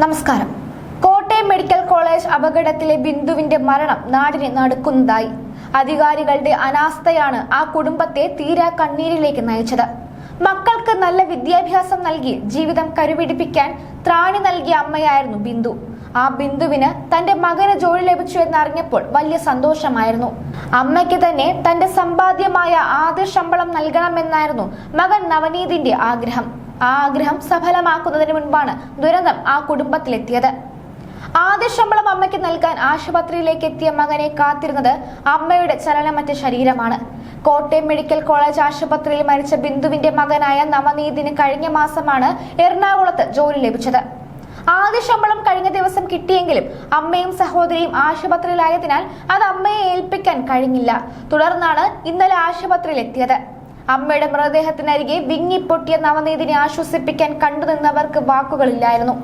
നമസ്കാരം. Kottayam medical college അപകടത്തിലെ ബിന്ദുവിന്റെ മരണം നാടിനെ നടുക്കുന്നതായി. അധികാരികളുടെ അനാസ്ഥയാണ് ആ കുടുംബത്തെ തീരാ കണ്ണീരിലേക്ക് നയിച്ചത്. മക്കൾക്ക് നല്ല വിദ്യാഭ്യാസം നൽകി ജീവിതം കരുപിടിപ്പിക്കാൻ ത്രാണി നൽകിയ അമ്മയായിരുന്നു ബിന്ദു. ആ ബിന്ദുവിന് തന്റെ മകന് ജോലി ലഭിച്ചു എന്നറിഞ്ഞപ്പോൾ വലിയ സന്തോഷമായിരുന്നു. അമ്മയ്ക്ക് തന്നെ തന്റെ സമ്പാദ്യമായ ആദ്യ ശമ്പളം നൽകണമെന്നായിരുന്നു മകൻ നവനീതിന്റെ ആഗ്രഹം. ആ ആഗ്രഹം സഫലമാക്കുന്നതിന് മുൻപാണ് ദുരന്തം ആ കുടുംബത്തിലെത്തിയത്. ആദ്യ ശമ്പളം അമ്മയ്ക്ക് നൽകാൻ ആശുപത്രിയിലേക്ക് എത്തിയ മകനെ കാത്തിരുന്നത് അമ്മയുടെ ചലനമറ്റ ശരീരമാണ്. കോട്ടയം മെഡിക്കൽ കോളേജ് ആശുപത്രിയിൽ മരിച്ച ബിന്ദുവിന്റെ മകനായ നവനീതിന് കഴിഞ്ഞ മാസമാണ് എറണാകുളത്ത് ജോലി ലഭിച്ചത്. ആദ്യ ശമ്പളം കഴിഞ്ഞ ദിവസം കിട്ടിയെങ്കിലും അമ്മയും സഹോദരിയും ആശുപത്രിയിലായതിനാൽ അത് അമ്മയെ ഏൽപ്പിക്കാൻ കഴിഞ്ഞില്ല. തുടർന്നാണ് ഇന്നലെ ആശുപത്രിയിൽ എത്തിയത് അമ്മയുടെ മൃതദേഹത്തിനരികെ വിങ്ങിപ്പൊട്ടിയ നവനീതിനെ ആശ്വസിപ്പിക്കാൻ കണ്ടുനിന്നവർക്ക് വാക്കുകളില്ലായിരുന്നു.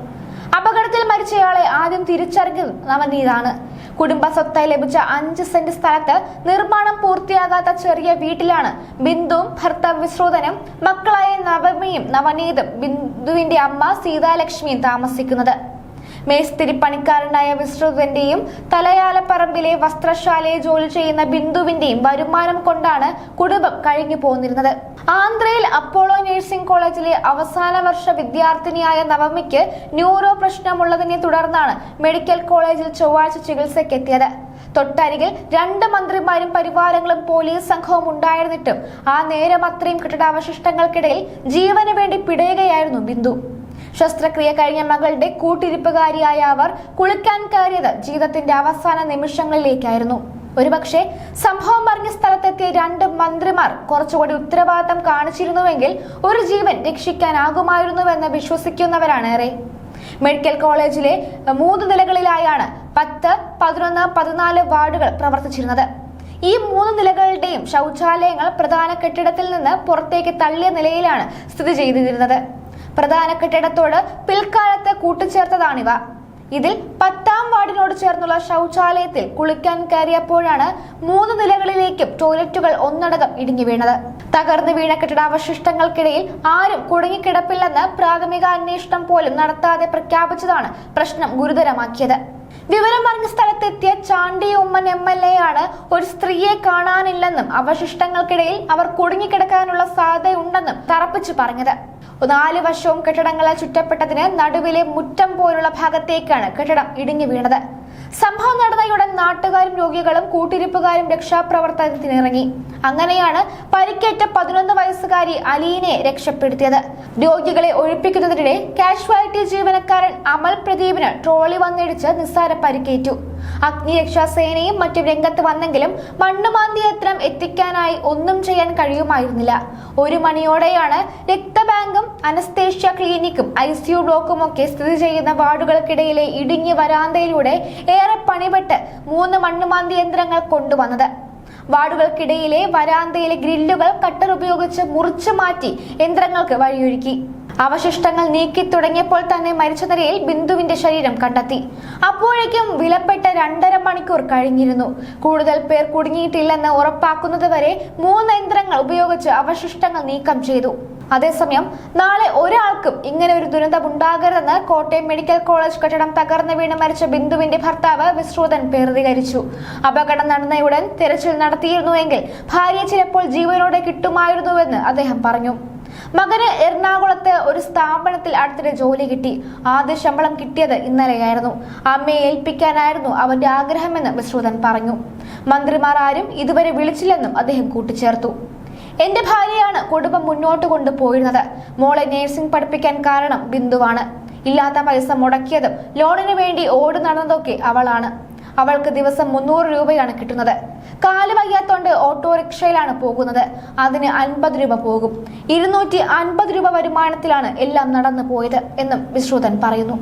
അപകടത്തിൽ മരിച്ചയാളെ ആദ്യം തിരിച്ചറിഞ്ഞത് നവനീതാണ്. കുടുംബ സ്വത്തായി ലഭിച്ച അഞ്ച് സെന്റ് സ്ഥലത്ത് നിർമ്മാണം പൂർത്തിയാകാത്ത ചെറിയ വീട്ടിലാണ് ബിന്ദുവും ഭർത്താവ് വിശ്രുതനും മക്കളായ നവമിയും നവനീതും ബിന്ദുവിന്റെ അമ്മ സീതാലക്ഷ്മിയും താമസിക്കുന്നത്. മേസ്തിരി പണിക്കാരനായ വിശ്രുതന്റെയും തലയാലപ്പറമ്പിലെ വസ്ത്രശാലയിൽ ജോലി ചെയ്യുന്ന ബിന്ദുവിന്റെയും വരുമാനം കൊണ്ടാണ് കുടുംബം കഴിഞ്ഞു പോന്നിരുന്നത്. ആന്ധ്രയിൽ അപ്പോളോ നഴ്സിംഗ് കോളേജിലെ അവസാന വർഷ വിദ്യാർത്ഥിനിയായ നവമിക്ക് ന്യൂറോ പ്രശ്നമുള്ളതിനെ തുടർന്നാണ് മെഡിക്കൽ കോളേജിൽ ചൊവ്വാഴ്ച ചികിത്സയ്ക്കെത്തിയത്. തൊട്ടരികിൽ രണ്ട് മന്ത്രിമാരും പരിവാരങ്ങളും പോലീസ് സംഘവും ഉണ്ടായിരുന്നിട്ടും ആ നേരം അത്രയും കെട്ടിടാവശിഷ്ടങ്ങൾക്കിടയിൽ ജീവന് വേണ്ടി പിടയുകയായിരുന്നു ബിന്ദു. ശസ്ത്രക്രിയ കഴിഞ്ഞ മകളുടെ കൂട്ടിരിപ്പുകാരിയായ അവർ കുളിക്കാൻ കയറിയത് ജീവിതത്തിന്റെ അവസാന നിമിഷങ്ങളിലേക്കായിരുന്നു. ഒരുപക്ഷെ സംഭവം പറഞ്ഞ സ്ഥലത്തെത്തിയ രണ്ട് മന്ത്രിമാർ കുറച്ചുകൂടി ഉത്തരവാദിത്തം കാണിച്ചിരുന്നുവെങ്കിൽ ഒരു ജീവൻ രക്ഷിക്കാനാകുമായിരുന്നുവെന്ന് വിശ്വസിക്കുന്നവരാണ് ഏറെ മെഡിക്കൽ കോളേജിലെ മൂന്ന് നിലകളിലായാണ് പത്ത് പതിനൊന്ന് പതിനാല് വാർഡുകൾ പ്രവർത്തിച്ചിരുന്നത്. ഈ മൂന്ന് നിലകളുടെയും ശൗചാലയങ്ങൾ പ്രധാന കെട്ടിടത്തിൽ നിന്ന് പുറത്തേക്ക് തള്ളിയ നിലയിലാണ് സ്ഥിതി ചെയ്തിരുന്നത്. പ്രധാന കെട്ടിടത്തോട് പിൽക്കാലത്ത് കൂട്ടിച്ചേർത്തതാണിവ ഇതിൽ പത്താം വാർഡിനോട് ചേർന്നുള്ള ശൗചാലയത്തിൽ കുളിക്കാൻ കയറിയപ്പോഴാണ് മൂന്ന് നിലകളിലേക്കും ടോയ്ലറ്റുകൾ ഒന്നടങ്കം ഇടിഞ്ഞു വീണത്. തകർന്നു വീണ കെട്ടിടാവശിഷ്ടങ്ങൾക്കിടയിൽ ആരും കുടുങ്ങിക്കിടപ്പില്ലെന്ന് പ്രാഥമിക അന്വേഷണം പോലും നടത്താതെ പ്രഖ്യാപിച്ചതാണ് പ്രശ്നം ഗുരുതരമാക്കിയത്. വിവരം അറിഞ്ഞ സ്ഥലത്തെത്തിയ Chandy Oommen M L A ആണ് ഒരു സ്ത്രീയെ കാണാനില്ലെന്നും അവശിഷ്ടങ്ങൾക്കിടയിൽ അവർ കുടുങ്ങിക്കിടക്കാനുള്ള സാധ്യതയുണ്ടെന്നും തറപ്പിച്ചു പറഞ്ഞത്. നാല് വർഷവും കെട്ടിടങ്ങളെ ചുറ്റപ്പെട്ടതിന് നടുവിലെ മുറ്റം പോലുള്ള ഭാഗത്തേക്കാണ് കെട്ടിടം ഇടിഞ്ഞു വീണത്. സംഭവം നടന്നയുടൻ നാട്ടുകാരും രോഗികളും കൂട്ടിരിപ്പുകാരും രക്ഷാപ്രവർത്തനത്തിനിറങ്ങി അങ്ങനെയാണ് പരിക്കേറ്റ പതിനൊന്ന് വയസ്സുകാരി അലീനെ രക്ഷപ്പെടുത്തിയത്. രോഗികളെ ഒഴിപ്പിക്കുന്നതിനിടെ കാഷ്വാലിറ്റി ജീവനക്കാരൻ അമൽ പ്രദീപിന് ട്രോളി വന്നിടിച്ച് നിസ്സാര പരിക്കേറ്റു. അഗ്നിരക്ഷാസേനയും മറ്റും രംഗത്ത് വന്നെങ്കിലും മണ്ണുമാന്തി യന്ത്രം എത്തിക്കാനായി ഒന്നും ചെയ്യാൻ കഴിയുമായിരുന്നില്ല. ഒരു മണിയോടെയാണ് രക്തബാങ്കും അനസ്തേഷ്യ ക്ലിനിക്കും ഐ സിയു ബ്ലോക്കും ഒക്കെ സ്ഥിതി ചെയ്യുന്ന വാർഡുകൾക്കിടയിലെ ഇടുങ്ങിയ വരാന്തയിലൂടെ ഏറെ പണിപെട്ട് മൂന്ന് മണ്ണുമാന്തി യന്ത്രങ്ങൾ കൊണ്ടുവന്നത്. വാർഡുകൾക്കിടയിലെ വരാന്തയിലെ ഗ്രില്ലുകൾ കട്ടർ ഉപയോഗിച്ച് മുറിച്ചു മാറ്റി യന്ത്രങ്ങൾക്ക് വഴിയൊരുക്കി. അവശിഷ്ടങ്ങൾ നീക്കി തുടങ്ങിയപ്പോൾ തന്നെ മരിച്ച നിലയിൽ ബിന്ദുവിന്റെ ശരീരം കണ്ടെത്തി. അപ്പോഴേക്കും വിലപ്പെട്ട രണ്ടര മണിക്കൂർ കഴിഞ്ഞിരുന്നു. കൂടുതൽ പേർ കുടുങ്ങിയിട്ടില്ലെന്ന് ഉറപ്പാക്കുന്നതുവരെ മൂന്ന് യന്ത്രങ്ങൾ ഉപയോഗിച്ച് അവശിഷ്ടങ്ങൾ നീക്കം ചെയ്തു. അതേസമയം നാളെ ഒരാൾക്കും ഇങ്ങനെ ഒരു ദുരന്തം ഉണ്ടാകരുതെന്ന് കോട്ടയം മെഡിക്കൽ കോളേജ് കെട്ടിടം തകർന്നു വീണ് മരിച്ച ബിന്ദുവിന്റെ ഭർത്താവ് വിശ്രുതൻ പ്രതികരിച്ചു. അപകടം നടന്നയുടൻ തിരച്ചിൽ നടത്തിയിരുന്നുവെങ്കിൽ ഭാര്യ ചിലപ്പോൾ ജീവനോടെ കിട്ടുമായിരുന്നുവെന്ന് അദ്ദേഹം പറഞ്ഞു. മകന് എറണാകുളത്ത് ഒരു സ്ഥാപനത്തിൽ അടുത്തിടെ ജോലി കിട്ടി. ആദ്യ ശമ്പളം കിട്ടിയത് ഇന്നലെയായിരുന്നു. അമ്മയെ ഏൽപ്പിക്കാനായിരുന്നു അവന്റെ ആഗ്രഹമെന്ന് വിശ്രുതൻ പറഞ്ഞു. മന്ത്രിമാർ ആരും ഇതുവരെ വിളിച്ചില്ലെന്നും അദ്ദേഹം കൂട്ടിച്ചേർത്തു. എന്റെ ഭാര്യയാണ് കുടുംബം മുന്നോട്ട് കൊണ്ടുപോയിരുന്നത്. മോളെ നേഴ്സിംഗ് പഠിപ്പിക്കാൻ കാരണം ബിന്ദുവാണ്. ഇല്ലാത്ത പൈസ മുടക്കിയതും ലോണിന് വേണ്ടി ഓടി നടന്നതൊക്കെ അവളാണ്. അവൾക്ക് ദിവസം മുന്നൂറ് രൂപയാണ് കിട്ടുന്നത്. കാൽ വയ്യാത്തോണ്ട് ഓട്ടോറിക്ഷയിലാണ് പോകുന്നത്. അതിന് അൻപത് രൂപ പോകും. ഇരുന്നൂറ്റി അൻപത് രൂപ വരുമാനത്തിലാണ് എല്ലാം നടന്നു പോയത് എന്നും വിശ്രുതൻ പറയുന്നു.